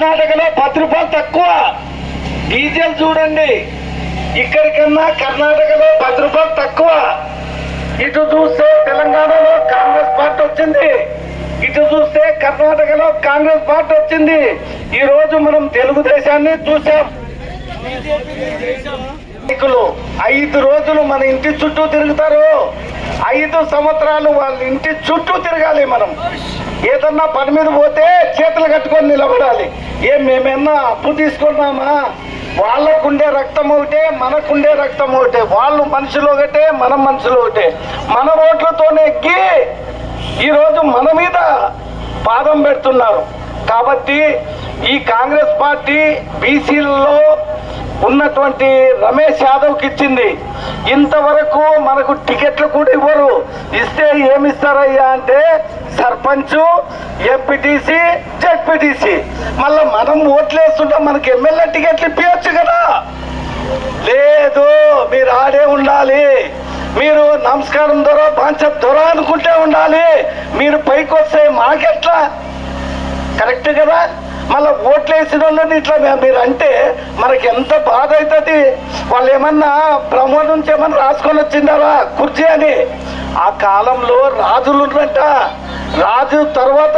కర్ణాటకలో పది రూపాయలు తక్కువ. డీజిల్ చూడండి. ఇక్కడికన్నా కర్ణాటకలో పది రూపాయలు తక్కువ. ఇటు చూస్తే తెలంగాణలో కాంగ్రెస్ పార్టీ వచ్చింది. ఇటు చూస్తే కర్ణాటకలో కాంగ్రెస్ పార్టీ వచ్చింది. ఈ రోజు మనం తెలుగుదేశాన్ని చూసాం ఐదు రోజులు మన ఇంటి చుట్టూ తిరుగుతారు. ఐదు సంవత్సరాలు వాళ్ళ ఇంటి చుట్టూ తిరగాలి మనం. ఏదన్నా పని మీద పోతే చేతులు కట్టుకొని నిలబడాలి. ఏ మేమేమన్నా అప్పు తీసుకున్నామా? వాళ్ళకుండే రక్తం ఒకటే మనకుండే రక్తం ఒకటే. వాళ్ళు మనుషులు ఒకటే మనం మనుషులు ఒకటే. మన ఓట్లతోనే ఎక్కి ఈరోజు మన మీద పాదం పెడుతున్నారు. కాబట్టి ఈ కాంగ్రెస్ పార్టీ బీసీలలో ఉన్నటువంటి రమేష్ యాదవ్కి ఇచ్చింది. ఇంతవరకు మనకు టికెట్లు కూడా ఇవ్వరు. ఇస్తే ఏమిస్తారయ్యా అంటే సర్పంచ్ ఎంపీటీసీ జెడ్పీటీసీ. మళ్ళీ మనం ఓట్లేస్తుంటే మనకి ఎమ్మెల్యే టికెట్లు ఇప్పించచ్చు కదా. లేదు మీరు ఆడే ఉండాలి. మీరు నమస్కారం దొర పంచ దొర అనుకుంటే ఉండాలి. మీరు పైకి వస్తే మాకెట్లా? కరెక్ట్ కదా? మళ్ళీ ఓట్లు వేసిన వాళ్ళని ఇట్లా మీరు అంటే మనకి ఎంత బాధ అవుతుంది వాళ్ళు ఏమన్నా బ్రహ్మ నుంచి ఏమన్నా రాసుకొని వచ్చిండారా కుర్చీ అని? ఆ కాలంలో రాజులు ఉన్నట్ట రాజు తర్వాత